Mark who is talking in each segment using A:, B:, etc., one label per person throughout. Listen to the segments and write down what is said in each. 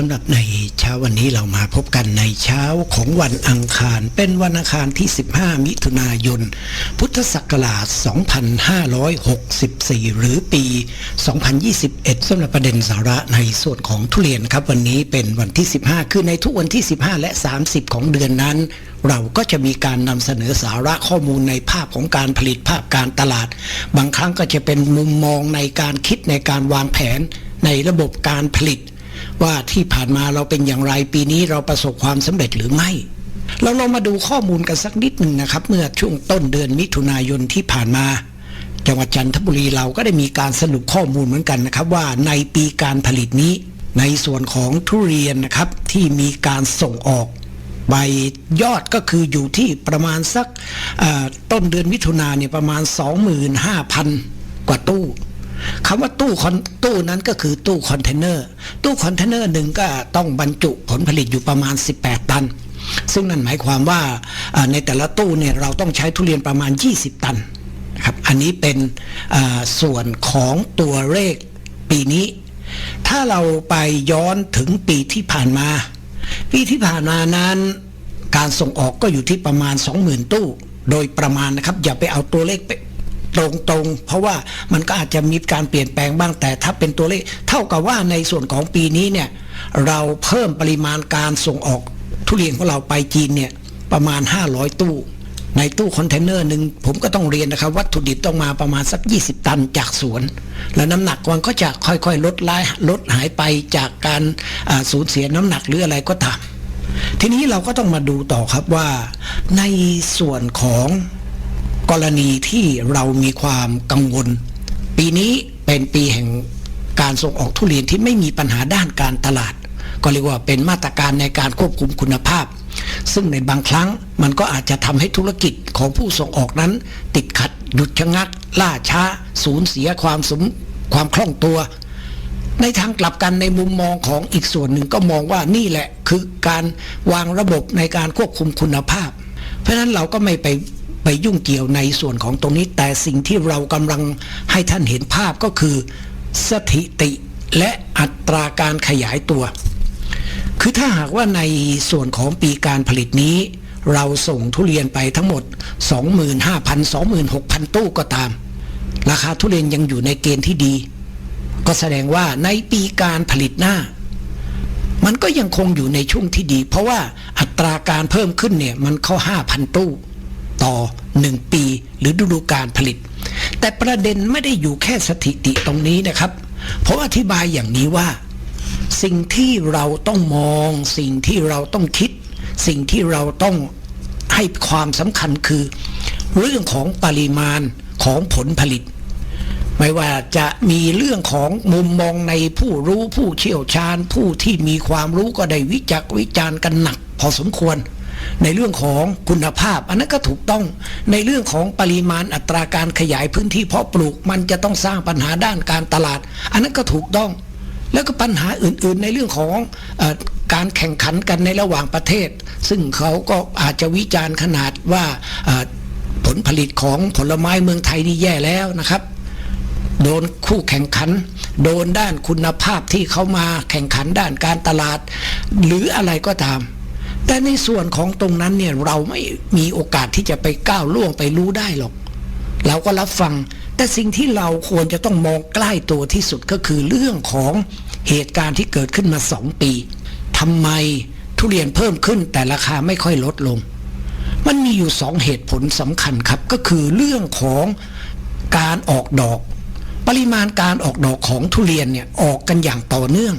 A: สำหรับในเช้าวันนี้เรามาพบกันในเช้าของวันอังคาร เป็นวันอังคารที่ 15 มิถุนายน พุทธศักราช 2564 หรือปี 2021สำหรับประเด็นสาระในส่วนของทุเรียนครับ วันนี้เป็นวันที่ 15 คือในทุกวันที่ 15 และ 30 ของเดือนนั้น เราก็จะมีการนำเสนอสาระข้อมูลในภาพของการผลิตภาพการตลาด บางครั้งก็จะเป็นมุมมองในการคิดในการวางแผนในระบบการผลิต ว่าที่ผ่านมาเราเป็นอย่างไรปีนี้เราประสบความสำเร็จหรือไม่เราลองมาดูข้อมูลกันสักนิดหนึ่งนะครับ เมื่อช่วงต้นเดือนมิถุนายนที่ผ่านมา จังหวัดจันทบุรีเราก็ได้มีการสรุปข้อมูลเหมือนกันนะครับ ว่าในปีการผลิตนี้ ในส่วนของทุเรียนนะครับที่มีการส่งออก ใบยอดก็คืออยู่ที่ประมาณสักต้นเดือนมิถุนาเนี่ยประมาณ 25,000 กว่าตู้ คำว่าตู้คอนตู้นั้นก็คือตู้คอนเทนเนอร์ ตู้คอนเทนเนอร์หนึ่งก็ต้องบรรจุผลผลิตอยู่ประมาณ 18 ตัน ซึ่งนั่นหมายความว่าในแต่ละตู้เนี่ยเราต้องใช้ทุเรียนประมาณ 20 ตันครับอันนี้เป็นส่วนของตัวเลขปีนี้ ถ้าเราไปย้อนถึงปีที่ผ่านมา ปีที่ผ่านมานั้นการส่งออกก็อยู่ที่ประมาณ 20,000 ตู้ โดยประมาณนะครับ อย่าไปเอาตัวเลขไป ตรงๆ เพราะว่ามันก็อาจจะมีการเปลี่ยนแปลงบ้างแต่ถ้าเป็นตัวเลข เท่ากับว่าในส่วนของปีนี้เนี่ยเราเพิ่มปริมาณการส่งออกทุเรียนของเราไปจีนเนี่ยประมาณ 500 ตู้ ในตู้คอนเทนเนอร์หนึ่งผมก็ต้องเรียนนะครับ วัตถุดิบต้องมาประมาณสัก 20 ตันจากสวน และน้ำหนักมันก็จะค่อยๆ ลดลายลดหายไปจากการสูญเสียน้ำหนักหรืออะไรก็ตามทีนี้เราก็ต้องมาดูต่อครับว่าในส่วนของ กรณีที่เรามีความกังวล ปีนี้เป็นปีแห่งการส่งออกทุเรียนที่ไม่มีปัญหาด้านการตลาด ก็เรียกว่าเป็นมาตรการในการควบคุมคุณภาพ ซึ่งในบางครั้งมันก็อาจจะทำให้ธุรกิจของผู้ส่งออกนั้น ติดขัดหยุดชะงัก ล่าช้า สูญเสียความสมความคล่องตัว ในทางกลับกันในมุมมองของอีกส่วนหนึ่งก็มองว่านี่แหละคือการวางระบบในการควบคุมคุณภาพ เพราะฉะนั้นเราก็ไม่ไป ไปยุ่งเกี่ยวในส่วนของตรงนี้ แต่สิ่งที่เรากำลังให้ท่านเห็นภาพก็คือ สถิติและอัตราการขยายตัว คือถ้าหากว่าในส่วนของปีการผลิตนี้ เราส่งทุเรียนไปทั้งหมด 25,000 26,000 ตู้ก็ตาม ราคาทุเรียนยังอยู่ในเกณฑ์ที่ดี ก็แสดงว่าในปีการผลิตหน้ามันก็ยังคงอยู่ในช่วงที่ดี เพราะว่าอัตราการเพิ่มขึ้นเนี่ย มันเข้า 5,000 ตู้ ต่อ 1 ปี หรือฤดูการผลิต แต่ประเด็นไม่ได้อยู่แค่สถิติตรงนี้นะครับเพราะอธิบายอย่างนี้ว่า สิ่งที่เราต้องมอง สิ่งที่เราต้องคิด สิ่งที่เราต้องให้ความสำคัญคือ เรื่องของปริมาณของผลผลิต ไม่ว่าจะมีเรื่องของมุมมองในผู้รู้ผู้เชี่ยวชาญ ผู้ที่มีความรู้ก็ได้วิจักวิจารณ์กันหนัก พอสมควร ในเรื่องของคุณภาพ อันนั้นก็ถูกต้องในเรื่องของปริมาณอัตราการขยายพื้นที่เพาะปลูกมันจะต้องสร้างปัญหาด้านการตลาด อันนั้นก็ถูกต้อง แล้วก็ปัญหาอื่น ๆ ในเรื่องของอการแข่งขันกันในระหว่างประเทศ ซึ่งเขาก็อาจจะวิจารณ์ขนาดว่าผลผลิตของผลไม้เมืองไทยนี่แย่แล้วนะครับ โดนคู่แข่งขัน โดนด้านคุณภาพที่เขามาแข่งขันด้านการตลาด หรืออะไรก็ตาม แต่ในส่วนของตรงนั้นเนี่ยเราไม่มีโอกาสที่จะไปก้าวล่วงไปรู้ได้หรอก เราก็รับฟัง แต่สิ่งที่เราควรจะต้องมองใกล้ตัวที่สุดก็คือเรื่องของเหตุการณ์ที่เกิดขึ้นมาสองปีทำไมทุเรียนเพิ่มขึ้นแต่ราคาไม่ค่อยลดลง มันมีอยู่สองเหตุผลสำคัญครับก็คือเรื่องของการออกดอก ปริมาณการออกดอกของทุเรียนเนี่ยออกกันอย่างต่อเนื่อง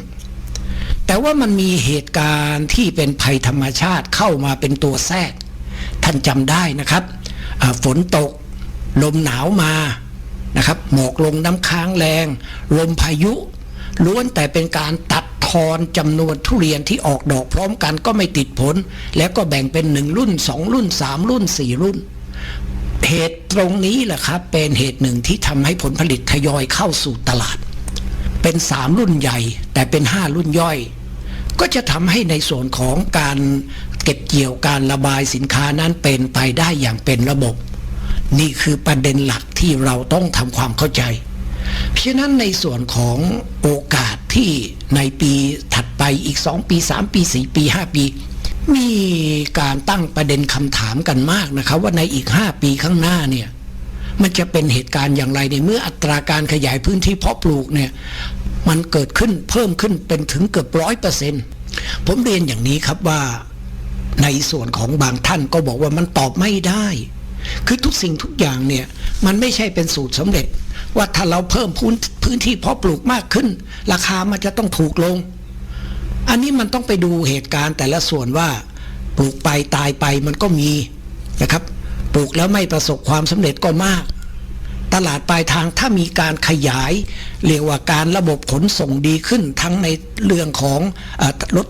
A: แต่ว่ามันมีเหตุการณ์ที่เป็นภัยธรรมชาติเข้ามาเป็นตัวแทรก ท่านจำได้นะครับ ฝนตก ลมหนาวมานะครับหมอกลงน้ำค้างแรง ลมพายุ ล้วนแต่เป็นการตัดทอนจำนวนทุเรียนที่ออกดอกพร้อมกันก็ไม่ติดผล แล้วก็แบ่งเป็นหนึ่งรุ่นสองรุ่นสามรุ่นสี่รุ่น เหตุตรงนี้แหละครับเป็นเหตุหนึ่งที่ทำให้ผลผลิตทยอยเข้าสู่ตลาด เป็นสามรุ่นใหญ่ แต่เป็นห้ารุ่นย่อย ก็จะทำให้ในส่วนของการเก็บเกี่ยวการระบายสินค้านั้นเป็นไปได้อย่างเป็นระบบ นี่คือประเด็นหลักที่เราต้องทำความเข้าใจ เพราะฉะนั้นในส่วนของโอกาสที่ในปีถัดไปอีก 2 ปี 3 ปี 4 ปี 5 ปี มีการตั้งประเด็นคำถามกันมากนะครับว่าในอีก 5 ปีข้างหน้าเนี่ยมันจะเป็นเหตุการณ์อย่างไรในเมื่ออัตราการขยายพื้นที่เพาะปลูกเนี่ย มันเกิดขึ้นเพิ่มขึ้นเป็นถึงเกือบร้อยเปอร์เซ็นต์ผมเรียนอย่างนี้ครับว่าในส่วนของบางท่านก็บอกว่ามันตอบไม่ได้ คือทุกสิ่งทุกอย่างเนี่ย มันไม่ใช่เป็นสูตรสำเร็จ ว่าถ้าเราเพิ่มพื้นพื้นที่เพาะปลูกมากขึ้น ราคามันจะต้องถูกลง อันนี้มันต้องไปดูเหตุการณ์แต่ละส่วนว่าปลูกไปตายไปมันก็มีนะครับ ปลูกแล้วไม่ประสบความสำเร็จก็มาก ตลาดปลายทางถ้ามีการขยาย เรียกว่าการระบบขนส่งดีขึ้นทั้งในเรื่องของรถ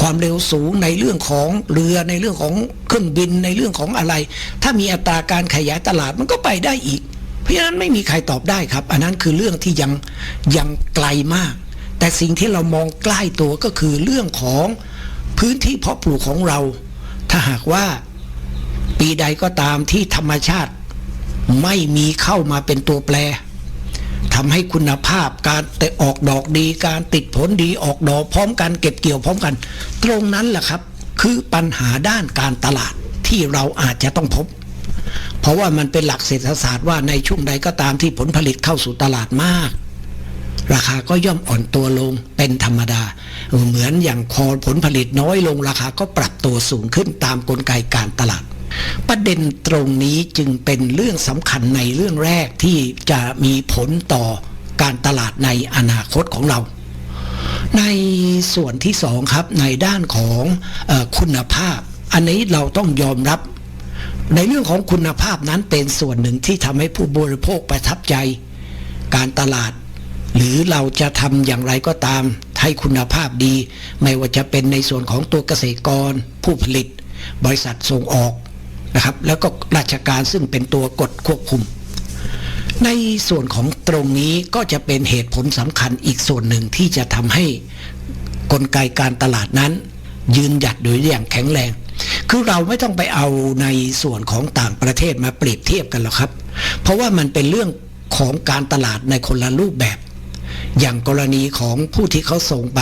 A: ความเร็วสูงในเรื่องของเรือในเรื่องของเครื่องบินในเรื่องของอะไร ถ้ามีอัตราการขยายตลาดมันก็ไปได้อีก เพราะฉะนั้นไม่มีใครตอบได้ครับ อันนั้นคือเรื่องที่ยังยังไกลมาก แต่สิ่งที่เรามองใกล้ตัวก็คือเรื่องของพื้นที่เพาะปลูกของเรา ถ้าหากว่าปีใดก็ตามที่ธรรมชาติ ไม่มีเข้ามาเป็นตัวแปรทำให้คุณภาพการแต่ออกดอกดี การติดผลดีออกดอกพร้อมกันเก็บเกี่ยวพร้อมกัน ตรงนั้นแหละครับ คือปัญหาด้านการตลาดที่เราอาจจะต้องพบ เพราะว่ามันเป็นหลักเศรษฐศาสตร์ว่าในช่วงใดก็ตามที่ผลผลิตเข้าสู่ตลาดมาก ราคาก็ย่อมอ่อนตัวลงเป็นธรรมดา เหมือนอย่างพอผลผลิตน้อยลงราคาก็ปรับตัวสูงขึ้นตามกลไกการตลาด ประเด็นตรงนี้จึงเป็นเรื่องสำคัญในเรื่องแรกที่จะมีผลต่อการตลาดในอนาคตของเรา ในส่วนที่สองครับในด้านของอคุณภาพ อันนี้เราต้องยอมรับ ในเรื่องของคุณภาพนั้นเป็นส่วนหนึ่งที่ทำให้ผู้บริโภคประทับใจ การตลาด หรือเราจะทำอย่างไรก็ตามให้คุณภาพดี ไม่ว่าจะเป็นในส่วนของตัวเกษตรกร ผู้ผลิต บริษัทส่งออก นะครับ แล้วก็ราชการซึ่งเป็นตัวกดควบคุม ในส่วนของตรงนี้ก็จะเป็นเหตุผลสำคัญอีกส่วนหนึ่งที่จะทำให้กลไกการตลาดนั้น ยืนหยัดโดยอย่างแข็งแรง คือเราไม่ต้องไปเอาในส่วนของต่างประเทศมาเปรียบเทียบกันหรอกครับ เพราะว่ามันเป็นเรื่องของการตลาดในคนละรูปแบบ อย่างกรณีของผู้ที่เขาส่งไป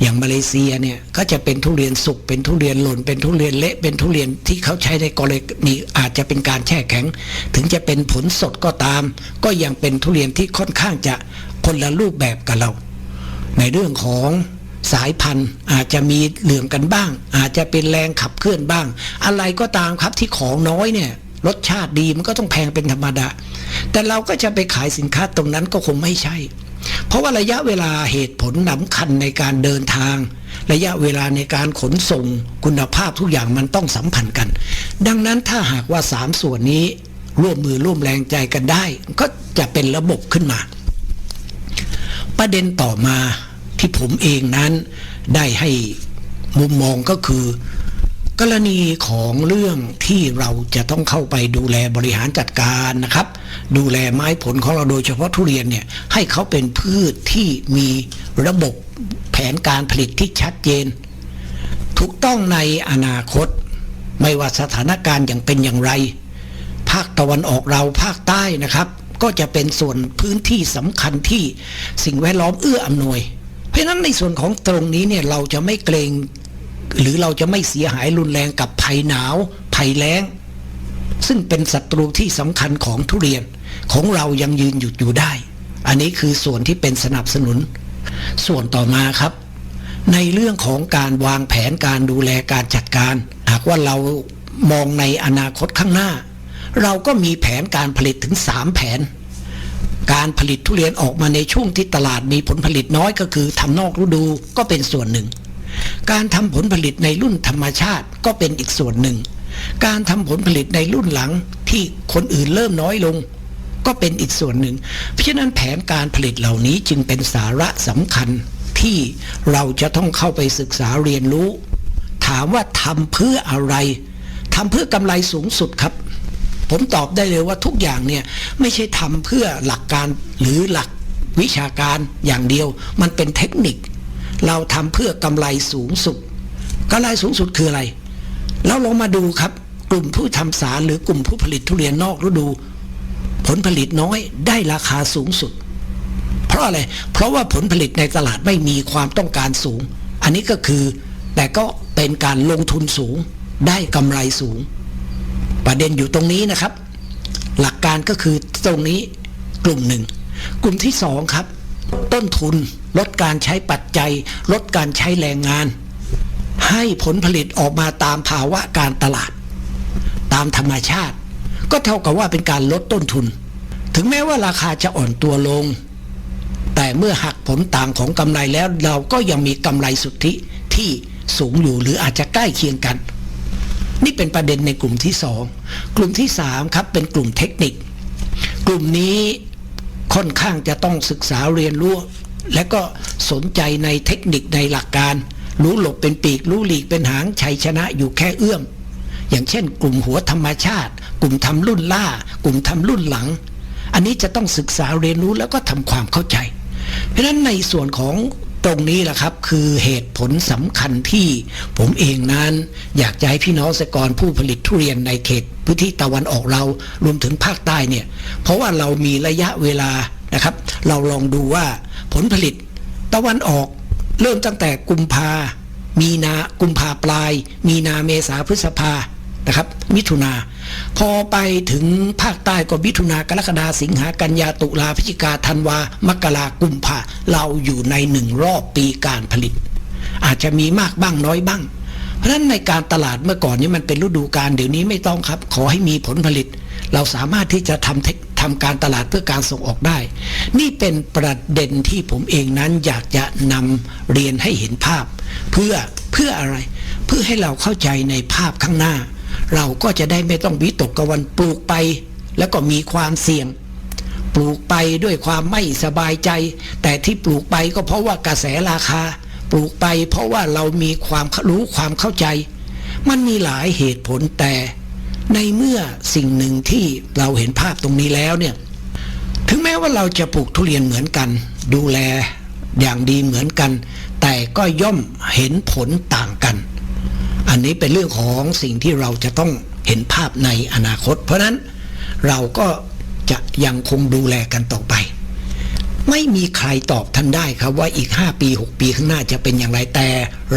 A: อย่างมาเลเซียเนี่ยก็จะเป็นทุเรียนสุกเป็นทุเรียนหล่น เป็นทุเรียนเละเป็นทุเรียนที่เขาใช้ในกรณีอาจจะเป็นการแช่แข็ง ถึงจะเป็นผลสดก็ตาม ก็ยังเป็นทุเรียนที่ค่อนข้างจะคนละรูปแบบกับเรา ในเรื่องของสายพันธุ์อาจจะมีเหลื่อมกันบ้าง อาจจะเป็นแรงขับเคลื่อนบ้าง อะไรก็ตามครับที่ของน้อยเนี่ยรสชาติดีมันก็ต้องแพงเป็นธรรมดา แต่เราก็จะไปขายสินค้าตรงนั้นก็คงไม่ใช่ เพราะว่าระยะเวลาเหตุผลสำคัญในการเดินทาง ระยะเวลาในการขนส่งคุณภาพทุกอย่างมันต้องสัมพันธ์กัน ดังนั้นถ้าหากว่าสามส่วนนี้ร่วมมือร่วมแรงใจกันได้ ก็จะเป็นระบบขึ้นมา ประเด็นต่อมาที่ผมเองนั้นได้ให้มุมมองก็คือ กรณีของเรื่องที่เราจะต้องเข้าไปดูแลบริหารจัดการนะครับ ดูแลไม้ผลของเราโดยเฉพาะทุเรียนเนี่ยให้เขาเป็นพืชที่มีระบบแผนการผลิตที่ชัดเจน ถูกต้องในอนาคต ไม่ว่าสถานการณ์อย่างเป็นอย่างไร ภาคตะวันออกเราภาคใต้นะครับ ก็จะเป็นส่วนพื้นที่สำคัญที่สิ่งแวดล้อมเอื้ออำนวย เพราะฉะนั้นในส่วนของตรงนี้เนี่ยเราจะไม่เกรง หรือเราจะไม่เสียหายรุนแรงกับภัยหนาว ภัยแล้ง ซึ่งเป็นศัตรูที่สำคัญของทุเรียนของเรายังยืนหยุดอยู่ได้ อันนี้คือส่วนที่เป็นสนับสนุน ส่วนต่อมาครับ ในเรื่องของการวางแผนการดูแลการจัดการ หากว่าเรามองในอนาคตข้างหน้า เราก็มีแผนการผลิตถึง 3 แผน การผลิตทุเรียนออกมาในช่วงที่ตลาดมีผลผลิตน้อยก็คือทำนอกฤดูก็เป็นส่วนหนึ่ง การทำผลผลิตในรุ่นธรรมชาติก็เป็นอีกส่วนหนึ่ง การทำผลผลิตในรุ่นหลังที่คนอื่นเริ่มน้อยลง ก็เป็นอีกส่วนหนึ่ง เพราะฉะนั้นแผนการผลิตเหล่านี้จึงเป็นสาระสำคัญที่เราจะต้องเข้าไปศึกษาเรียนรู้ ถามว่าทำเพื่ออะไรทำเพื่อกำไรสูงสุดครับ ผมตอบได้เลยว่าทุกอย่างเนี่ยไม่ใช่ทำเพื่อหลักการหรือหลักวิชาการอย่างเดียว มันเป็นเทคนิค เราทำเพื่อกำไรสูงสุดกำไรสูงสุดคืออะไร เราลองมาดูครับ กลุ่มผู้ทำสารหรือกลุ่มผู้ผลิตทุเรียนนอกฤดู ผลผลิตน้อยได้ราคาสูงสุด เพราะอะไร เพราะว่าผลผลิตในตลาดไม่มีความต้องการสูง อันนี้ก็คือ แต่ก็เป็นการลงทุนสูง ได้กำไรสูง ประเด็นอยู่ตรงนี้นะครับ หลักการก็คือตรงนี้กลุ่มหนึ่ง กลุ่มที่สองครับ ต้นทุน ลดการใช้ปัจจัย ลดการใช้แรงงาน ให้ผลผลิตออกมาตามภาวะการตลาด ตามธรรมชาติ ก็เท่ากับว่าเป็นการลดต้นทุน ถึงแม้ว่าราคาจะอ่อนตัวลง แต่เมื่อหักผลต่างของกำไรแล้วเราก็ยังมีกำไรสุทธิที่สูงอยู่หรืออาจจะใกล้เคียงกัน นี่เป็นประเด็นในกลุ่มที่สองกลุ่มที่สามครับเป็นกลุ่มเทคนิค กลุ่มนี้ ค่อนข้างจะต้องศึกษาเรียนรู้ และก็สนใจในเทคนิคในหลักการ รู้หลบเป็นปีก รู้หลีกเป็นหางชัยชนะอยู่แค่เอื้อม อย่างเช่น กลุ่มหัวธรรมชาติ กลุ่มทำรุ่นล่า กลุ่มทำรุ่นหลัง อันนี้จะต้องศึกษาเรียนรู้แล้วก็ทำความเข้าใจ เพราะฉะนั้นในส่วนของ ตรงนี้แหละครับคือเหตุผลสำคัญที่ผมเองนั้นอยากจะให้พี่น้องเกษตรกรผู้ผลิตทุเรียนในเขตพื้นที่ตะวันออกเรารวมถึงภาคใต้เนี่ยเพราะว่าเรามีระยะเวลานะครับ เราลองดูว่าผลผลิตตะวันออกเริ่มตั้งแต่กุมภา มีนา กุมภาปลาย มีนาเมษาพฤษภานะครับ มิถุนา พอไปถึงภาคใต้ก็มิถุนากรกฎาสิงหากันยาตุลาพฤศจิกาธันวามกรากุมภาเราอยู่ในหนึ่งรอบปีการผลิต อาจจะมีมากบ้างน้อยบ้าง เพราะฉะนั้นในการตลาดเมื่อก่อนนี้มันเป็นฤดูกาลเดี๋ยวนี้ไม่ต้องครับ ขอให้มีผลผลิต เราสามารถที่จะทำเทคทำการตลาดเพื่อการส่งออกได้ นี่เป็นประเด็นที่ผมเองนั้นอยากจะนำเรียนให้เห็นภาพ เพื่อเพื่ออะไร เพื่อให้เราเข้าใจในภาพข้างหน้า เราก็จะได้ไม่ต้องวิตกกังวลปลูกไป แล้วก็มีความเสี่ยง ปลูกไปด้วยความไม่สบายใจ แต่ที่ปลูกไปก็เพราะว่ากระแสราคา ปลูกไปเพราะว่าเรามีความรู้ความเข้าใจ มันมีหลายเหตุผลแต่ในเมื่อสิ่งหนึ่งที่เราเห็นภาพตรงนี้แล้วเนี่ยถึงแม้ว่าเราจะปลูกทุเรียนเหมือนกัน ดูแลอย่างดีเหมือนกัน แต่ก็ย่อมเห็นผลต่างกัน อันนี้เป็นเรื่องของสิ่งที่เราจะต้องเห็นภาพในอนาคต เพราะนั้นเราก็จะยังคงดูแลกันต่อไป ไม่มีใครตอบท่านได้ครับว่าอีก 5 ปี 6 ปีข้างหน้าจะเป็นอย่างไรแต่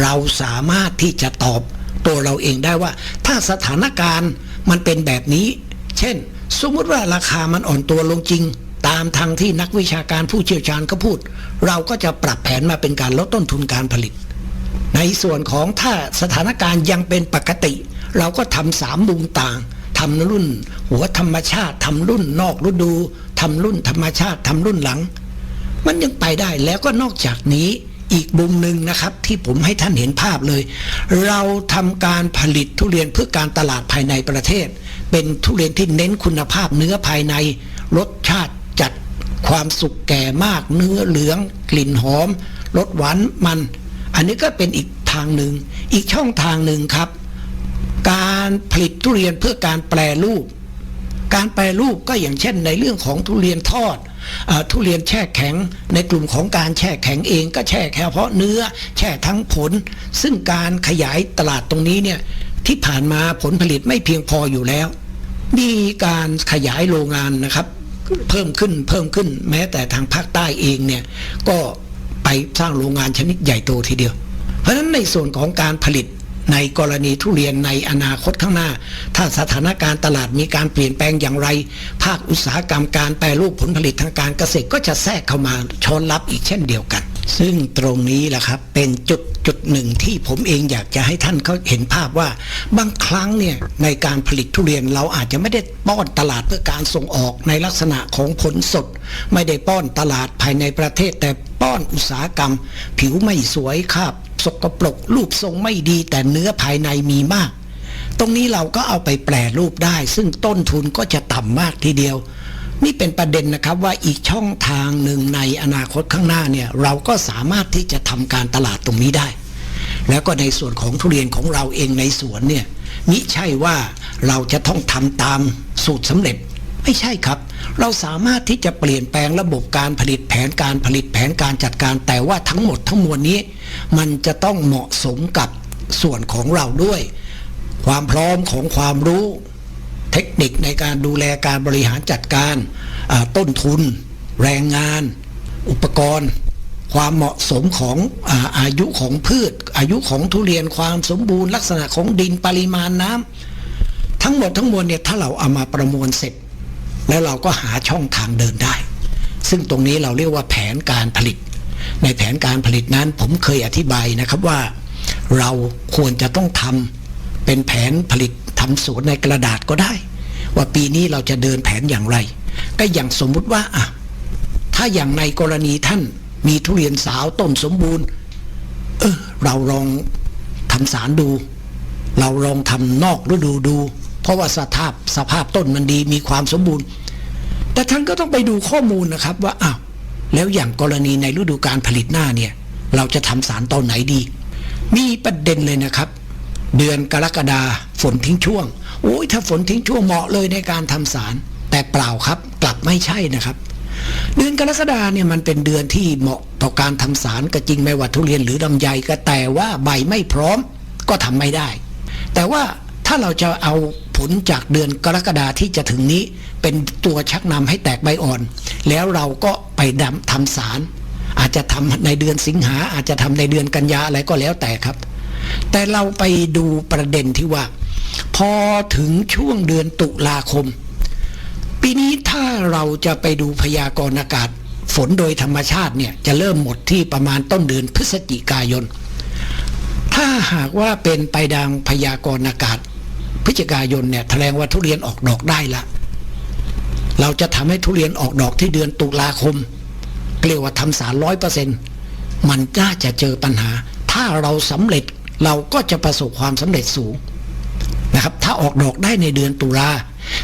A: เราสามารถที่จะตอบตัวเราเองได้ว่า ถ้าสถานการณ์มันเป็นแบบนี้ เช่น สมมติว่าราคามันอ่อนตัวลงจริง ตามทางที่นักวิชาการผู้เชี่ยวชาญเขาพูด เราก็จะปรับแผนมาเป็นการลดต้นทุนการผลิต ในส่วนของถ้าสถานการณ์ยังเป็นปกติ เราก็ทำสามมุมต่างทำรุ่น หัวธรรมชาติทำรุ่นนอกฤดูทำรุ่นธรรมชาติทำรุ่นหลัง มันยังไปได้แล้วก็นอกจากนี้อีกมุมหนึ่งนะครับที่ผมให้ท่านเห็นภาพเลย เราทำการผลิตทุเรียนเพื่อการตลาดภายในประเทศ เป็นทุเรียนที่เน้นคุณภาพเนื้อภายในรสชาติจัดความสุกแก่มากเนื้อเหลือง กลิ่นหอมรสหวานมัน อันนี้ก็เป็นอีกทางหนึ่ง อีกช่องทางหนึ่งครับ การผลิตทุเรียนเพื่อการแปรรูป การแปรรูปก็อย่างเช่น ในเรื่องของทุเรียนทอดอทุเรียนแช่แข็ง ในกลุ่มของการแช่แข็งเองก็แช่แค่เพราะเนื้อแช่ทั้งผล ซึ่งการขยายตลาดตรงนี้เนี่ยที่ผ่านมาผลผลิตไม่เพียงพออยู่แล้ว มีการขยายโรงงานนะครับ เพิ่มขึ้นเพิ่มขึ้นแม้แต่ทางภาคใต้เองเนี่ยก็ ไปสร้างโรงงานชนิดใหญ่โตทีเดียว เพราะฉะนั้นในส่วนของการผลิตในกรณีทุเรียนในอนาคตข้างหน้า ถ้าสถานการณ์ตลาดมีการเปลี่ยนแปลงอย่างไร ภาคอุตสาหกรรมการแปรรูปผลผลิตทางการเกษตรก็จะแทรกเข้ามาช้อนรับอีกเช่นเดียวกัน ซึ่งตรงนี้แหละครับเป็นจุดจุดหนึ่งที่ผมเองอยากจะให้ท่านเขาเห็นภาพว่าบางครั้งเนี่ยในการผลิตทุเรียนเราอาจจะไม่ได้ป้อนตลาดเพื่อการส่งออกในลักษณะของผลสด ไม่ได้ป้อนตลาดภายในประเทศ แต่ป้อนอุตสาหกรรม ผิวไม่สวยคาบสกปรกรูปทรงไม่ดีแต่เนื้อภายในมีมาก ตรงนี้เราก็เอาไปแปรรูปได้ ซึ่งต้นทุนก็จะต่ำมากทีเดียว นี่เป็นประเด็นนะครับว่าอีกช่องทางหนึ่งในอนาคตข้างหน้าเนี่ยเราก็สามารถที่จะทำการตลาดตรงนี้ได้ แล้วก็ในส่วนของทุเรียนของเราเองในสวนเนี่ยมิใช่ว่าเราจะต้องทำตามสูตรสำเร็จไม่ใช่ครับ เราสามารถที่จะเปลี่ยนแปลงระบบการผลิตแผนการผลิตแผนการจัดการ แต่ว่าทั้งหมดทั้งมวลนี้ มันจะต้องเหมาะสมกับส่วนของเราด้วย ความพร้อมของความรู้ เทคนิคในการดูแลการบริหารจัดการต้นทุน แรงงาน อุปกรณ์ ความเหมาะสมของอาอายุของพืช อายุของทุเรียนความสมบูรณ์ลักษณะของดินปริมาณน้ำทั้งหมดทั้งมวลเนี่ยถ้าเราเอามาประมวลเสร็จ แล้วเราก็หาช่องทางเดินได้ ซึ่งตรงนี้เราเรียกว่าแผนการผลิต ในแผนการผลิตนั้นผมเคยอธิบายนะครับว่า เราควรจะต้องทำเป็นแผนผลิต ทำสวนในกระดาษก็ได้ ว่าปีนี้เราจะเดินแผนอย่างไร ก็อย่างสมมุติว่าอะถ้าอย่างในกรณีท่านมีทุเรียนสาวต้นสมบูรณ์ เออเราลองทำสารดู เราลองทำนอกฤดูดู เพราะว่าสภาพสภาพต้นมันดีมีความสมบูรณ์ แต่ท่านก็ต้องไปดูข้อมูลนะครับว่าอ้าวแล้วอย่างกรณีในฤดูการผลิตหน้าเนี่ย เราจะทำสารตอนไหนดี มีประเด็นเลยนะครับ เดือนกรกฎาฝนทิ้งช่วงโอ้ยถ้าฝนทิ้งช่วงเหมาะเลยในการทำสาร แต่เปล่าครับกลับไม่ใช่นะครับ เดือนกรกฎาเนี่ยมันเป็นเดือนที่เหมาะต่อการทำสารก็จริงไม่ว่าทุเรียนหรือลำไยก็แต่ว่าใบไม่พร้อมก็ทำไม่ได้ แต่ว่าถ้าเราจะเอาผลจากเดือนกรกฎาที่จะถึงนี้ เป็นตัวชักนำให้แตกใบอ่อน แล้วเราก็ไปดำทำสาร อาจจะทำในเดือนสิงหาอาจจะทำในเดือนกันยาอะไรก็แล้วแต่ครับ แต่เราไปดูประเด็นที่ว่า พอถึงช่วงเดือนตุลาคม ปีนี้ถ้าเราจะไปดูพยากรณ์อากาศ ฝนโดยธรรมชาติเนี่ยจะเริ่มหมดที่ประมาณต้นเดือนพฤศจิกายน ถ้าหากว่าเป็นไปดังพยากรณ์อากาศพฤศจิกายนเนี่ยแสดงว่าทุเรียนออกดอกได้ละเราจะทำให้ทุเรียนออกดอกที่เดือนตุลาคมเรียกว่าทำสารร้อยเปอร์เซ็นต์มันน่าจะเจอปัญหา ถ้าเราสำเร็จ เราก็จะประสบความสำเร็จสูงนะครับ ถ้าออกดอกได้ในเดือนตุลา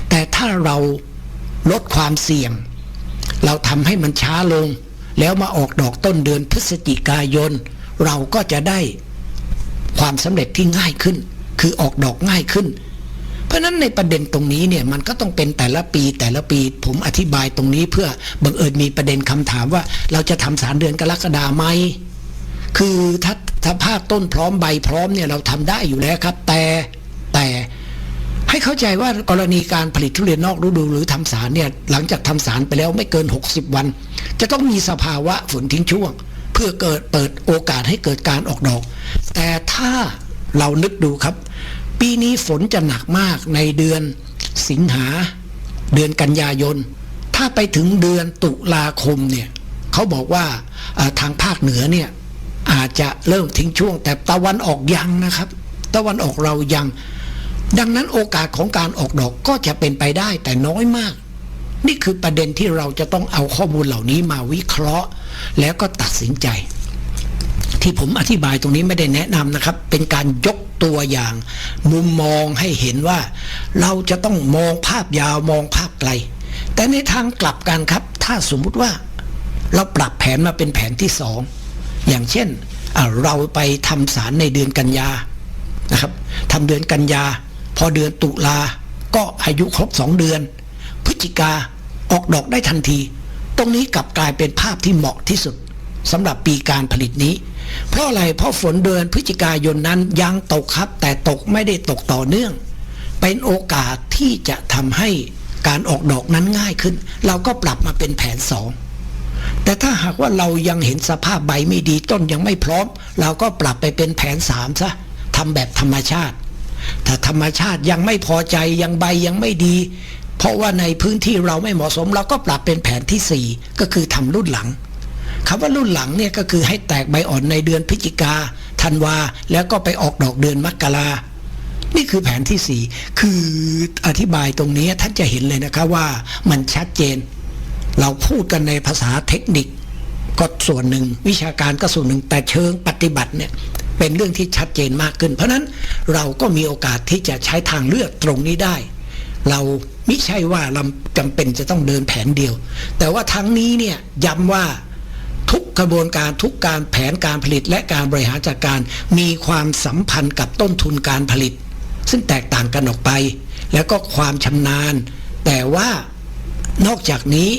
A: แต่ถ้าเราลดความเสี่ยง เราทำให้มันช้าลง แล้วมาออกดอกต้นเดือนพฤศจิกายน เราก็จะได้ความสำเร็จที่ง่ายขึ้น คือออกดอกง่ายขึ้น เพราะนั้นในประเด็นตรงนี้เนี่ยมันก็ต้องเป็นแต่ละปีแต่ละปีผมอธิบายตรงนี้เพื่อบังเอิญมีประเด็นคำถามว่า เราจะทำสารเดือนกรกฎาไหมคือถ้า ถ้าภาคต้นพร้อมใบพร้อมเนี่ยเราทำได้อยู่แล้วครับ แต่แต่ให้เข้าใจว่ากรณีการผลิตทุเรียนนอกฤดูหรือทำสารเนี่ยหลังจากทำสารไปแล้วไม่เกิน 60 วัน จะต้องมีสภาวะฝนทิ้งช่วง เพื่อเกิดเปิดโอกาสให้เกิดการออกดอก แต่ถ้าเรานึกดูครับ ปีนี้ฝนจะหนักมากในเดือนสิงหาเดือนกันยายน ถ้าไปถึงเดือนตุลาคมเนี่ยเขาบอกว่าทางภาคเหนือเนี่ย อาจจะเริ่มทิ้งช่วง แต่ตะวันออกยังนะครับ ตะวันออกเรายัง ดังนั้นโอกาสของการออกดอกก็จะเป็นไปได้แต่น้อยมาก นี่คือประเด็นที่เราจะต้องเอาข้อมูลเหล่านี้มาวิเคราะห์ แล้วก็ตัดสินใจ ที่ผมอธิบายตรงนี้ไม่ได้แนะนำนะครับ เป็นการยกตัวอย่าง มุมมองให้เห็นว่า เราจะต้องมองภาพยาวมองภาพไกล แต่ในทางกลับกันครับ ถ้าสมมุติว่า เราปรับแผนมาเป็นแผนที่สอง อย่างเช่นเราไปทำสารในเดือนกันยานะครับทำเดือนกันยา พอเดือนตุลาก็อายุครบสองเดือน พฤศจิกาออกดอกได้ทันที ตรงนี้กลับกลายเป็นภาพที่เหมาะที่สุดสำหรับปีการผลิตนี้ เพราะอะไรเพราะฝนเดือนพฤศจิกายนนั้นยังตกครับ แต่ตกไม่ได้ตกต่อเนื่อง เป็นโอกาสที่จะทำให้การออกดอกนั้นง่ายขึ้น เราก็ปรับมาเป็นแผนสอง แต่ถ้าหากว่าเรายังเห็นสภาพใบไม่ดีต้นยังไม่พร้อม เราก็ปรับไปเป็นแผนสามซะทำแบบธรรมชาติ ถ้าธรรมชาติยังไม่พอใจยังใบยังไม่ดี เพราะว่าในพื้นที่เราไม่เหมาะสม เราก็ปรับเป็นแผนที่สี่ก็คือทำรุ่นหลังคำว่ารุ่นหลังเนี่ยก็คือให้แตกใบอ่อนในเดือนพฤศจิกาธันวาแล้วก็ไปออกดอกเดือนมกรานี่คือแผนที่สี่คืออธิบายตรงนี้ท่านจะเห็นเลยนะคะว่ามันชัดเจน เราพูดกันในภาษาเทคนิคก็ส่วนหนึ่งวิชาการก็ส่วนหนึ่งแต่เชิงปฏิบัติเนี่ยเป็นเรื่องที่ชัดเจนมากขึ้น เพราะนั้นเราก็มีโอกาสที่จะใช้ทางเลือกตรงนี้ได้ เราไม่ใช่ว่าเราจำเป็นจะต้องเดินแผนเดียว แต่ว่าทั้งนี้เนี่ยย้ำว่าทุกกระบวนการทุกการแผนการผลิตและการบริหารจัดการ มีความสัมพันธ์กับต้นทุนการผลิต ซึ่งแตกต่างกันออกไป แล้วก็ความชำนาญ แต่ว่านอกจากนี้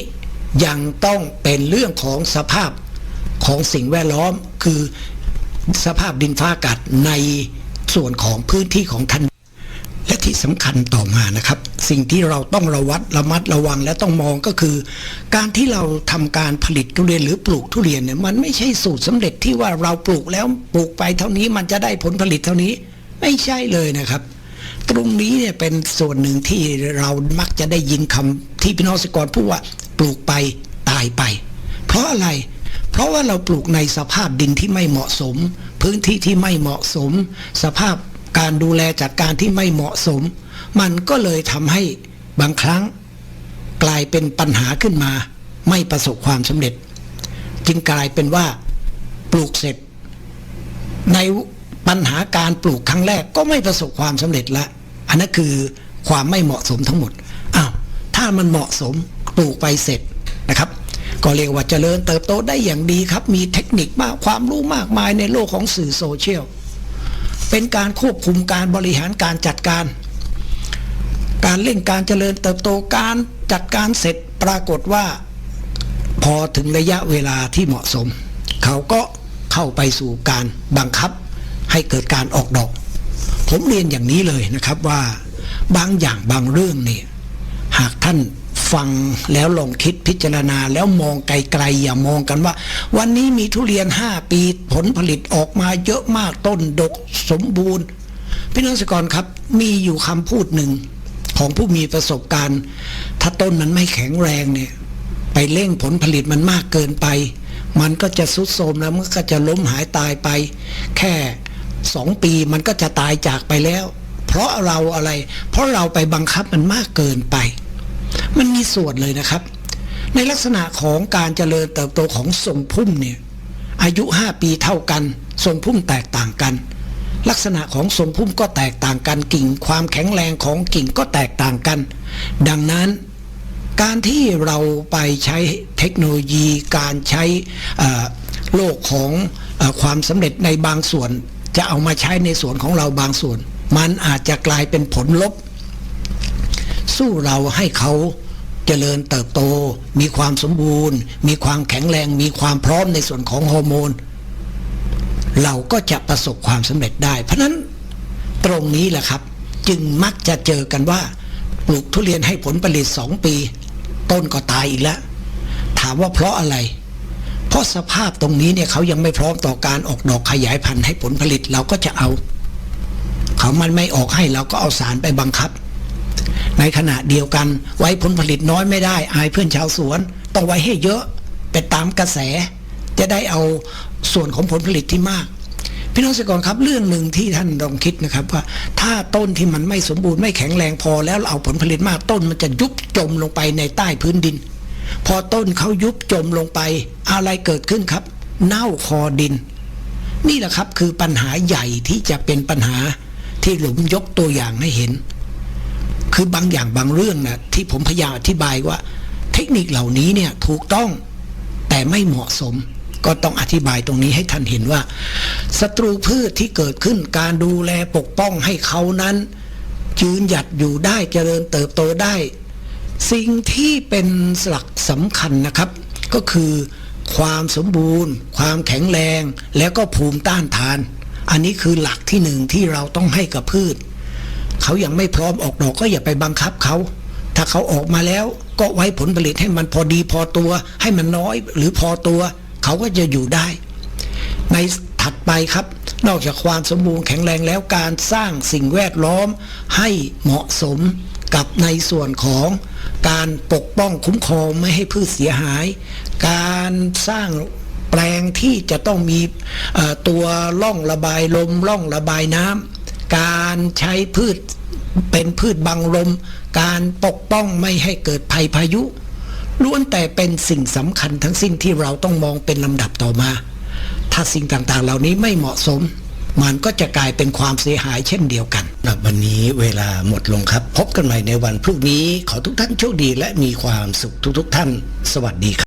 A: ยังต้องเป็นเรื่องของสภาพของสิ่งแวดล้อม คือสภาพดินฟ้าอากาศในส่วนของพื้นที่ของท่าน และที่สำคัญต่อมานะครับ สิ่งที่เราต้องระวัดระมัดระวังและต้องมองก็คือ การที่เราทำการผลิตทุเรียนหรือปลูกทุเรียนเนี่ยมันไม่ใช่สูตรสำเร็จที่ว่าเราปลูกแล้วปลูกไปเท่านี้มันจะได้ผลผลิตเท่านี้ ไม่ใช่เลยนะครับตรงนี้เนี่ยเป็นส่วนหนึ่งที่เรามักจะได้ยินคำที่พี่น้องเกษตรกรพูดว่า ปลูกไปตายไป เพราะอะไร เพราะว่าเราปลูกในสภาพดินที่ไม่เหมาะสม พื้นที่ที่ไม่เหมาะสม สภาพการดูแลจัดการที่ไม่เหมาะสม มันก็เลยทำให้บางครั้ง กลายเป็นปัญหาขึ้นมา ไม่ประสบความสำเร็จ จึงกลายเป็นว่าปลูกเสร็จ ในปัญหาการปลูกครั้งแรกก็ไม่ประสบความสำเร็จละอันนั้นคือความไม่เหมาะสมทั้งหมดอ้าวถ้ามันเหมาะสม ปลูกไปเสร็จนะครับ ก็เรียกว่าเจริญเติบโตได้อย่างดีครับ มีเทคนิคมากความรู้มากมายในโลกของสื่อโซเชียลเป็นการควบคุมการบริหารการจัดการ การเร่งการเจริญเติบโตการจัดการเสร็จปรากฏว่า พอถึงระยะเวลาที่เหมาะสม เขาก็เข้าไปสู่การบังคับให้เกิดการออกดอก ผมเรียนอย่างนี้เลยนะครับว่าบางอย่างบางเรื่องเนี่ยหากท่าน ฟังแล้วลองคิดพิจารณาแล้วมองไกลๆอย่ามองกันว่า วันนี้มีทุเรียน 5 ปีผลผลิตออกมาเยอะมากต้นดกสมบูรณ์พี่น้องเกษตรกรครับ มีอยู่คำพูดหนึ่งของผู้มีประสบการณ์ ถ้าต้นมันไม่แข็งแรงเนี่ย ไปเร่งผลผลิตมันมากเกินไป มันก็จะสุดโทมแล้วมันก็จะล้มหายตายไป แค่สองปีมันก็จะตายจากไปแล้ว เพราะเราอะไร เพราะเราไปบังคับมันมากเกินไป มันมีส่วนเลยนะครับ ในลักษณะของการเจริญเติบโตของทรงพุ่มเนี่ยอายุ 5 ปีเท่ากันทรงพุ่มแตกต่างกัน ลักษณะของทรงพุ่มก็แตกต่างกันกิ่ง ความแข็งแรงของกิ่งก็แตกต่างกัน ดังนั้นการที่เราไปใช้เทคโนโลยีการใช้โลกของอความสำเร็จในบางส่วน จะเอามาใช้ในส่วนของเราบางส่วน มันอาจจะกลายเป็นผลลบ สู้เราให้เขา เจริญเติบโต มีความสมบูรณ์ มีความแข็งแรง มีความพร้อมในส่วนของฮอร์โมน เราก็จะประสบความสำเร็จได้ เพราะนั้นตรงนี้แหละครับ จึงมักจะเจอกันว่า ปลูกทุเรียนให้ผลผลิตสองปี ต้นก็ตายอีกแล้ว ถามว่าเพราะอะไร เพราะสภาพตรงนี้เนี่ยเขายังไม่พร้อมต่อการออกดอกขยายพันธุ์ให้ผลผลิตเราก็จะเอา เขามันไม่ออกให้เราก็เอาสารไปบังคับ ในขณะเดียวกันไว้ผลผลิตน้อยไม่ได้ อายเพื่อนชาวสวน ต้องไว้ให้เยอะไปตามกระแส จะได้เอาส่วนของผลผลิตที่มาก พี่น้องเกษตรกรครับเรื่องหนึ่งที่ท่านลองคิดนะครับว่า ถ้าต้นที่มันไม่สมบูรณ์ไม่แข็งแรงพอแล้วเเอาผลผลิตมากต้นมันจะยุบจมลงไปในใต้พื้นดิน พอต้นเขายุบจมลงไป อะไรเกิดขึ้นครับ เน่าคอดิน นี่แหละครับคือปัญหาใหญ่ที่จะเป็นปัญหาที่หลุมยกตัวอย่างให้เห็น คือบางอย่างบางเรื่องนะที่ผมพยายามอธิบายว่า เทคนิคเหล่านี้เนี่ยถูกต้องแต่ไม่เหมาะสม ก็ต้องอธิบายตรงนี้ให้ท่านเห็นว่าศัตรูพืชที่เกิดขึ้นการดูแลปกป้องให้เขานั้นยืนหยัดอยู่ได้เจริญเติบโตได้ สิ่งที่เป็นหลักสำคัญนะครับ ก็คือความสมบูรณ์ ความแข็งแรงแล้วก็ภูมิต้านทาน อันนี้คือหลักที่หนึ่งที่เราต้องให้กับพืช เขายังไม่พร้อมออกดอกก็อย่าไปบังคับเขา ถ้าเขาออกมาแล้วก็ไว้ผลผลิตให้มันพอดีพอตัว ให้มันน้อยหรือพอตัว เขาก็จะอยู่ได้ ในถัดไปครับ นอกจากความสมบูรณ์แข็งแรงแล้วการสร้างสิ่งแวดล้อมให้เหมาะสมกับในส่วนของการปกป้องคุ้มครองไม่ให้พืชเสียหาย การสร้างแปลงที่จะต้องมีตัวร่องระบายลมร่องระบายน้ำ การใช้พืชเป็นพืชบังลม การปกป้องไม่ให้เกิดภัยพายุ ล้วนแต่เป็นสิ่งสำคัญทั้งสิ้นที่เราต้องมองเป็นลำดับต่อมา ถ้าสิ่งต่างๆ เหล่านี้ไม่เหมาะสม มันก็จะกลายเป็นความเสียหายเช่นเดียวกันครับวันนี้เวลาหมดลงครับ พบกันใหม่ในวันพรุ่งนี้ ขอทุกท่านโชคดีและมีความสุขทุกๆ ท่าน สวัสดีครับ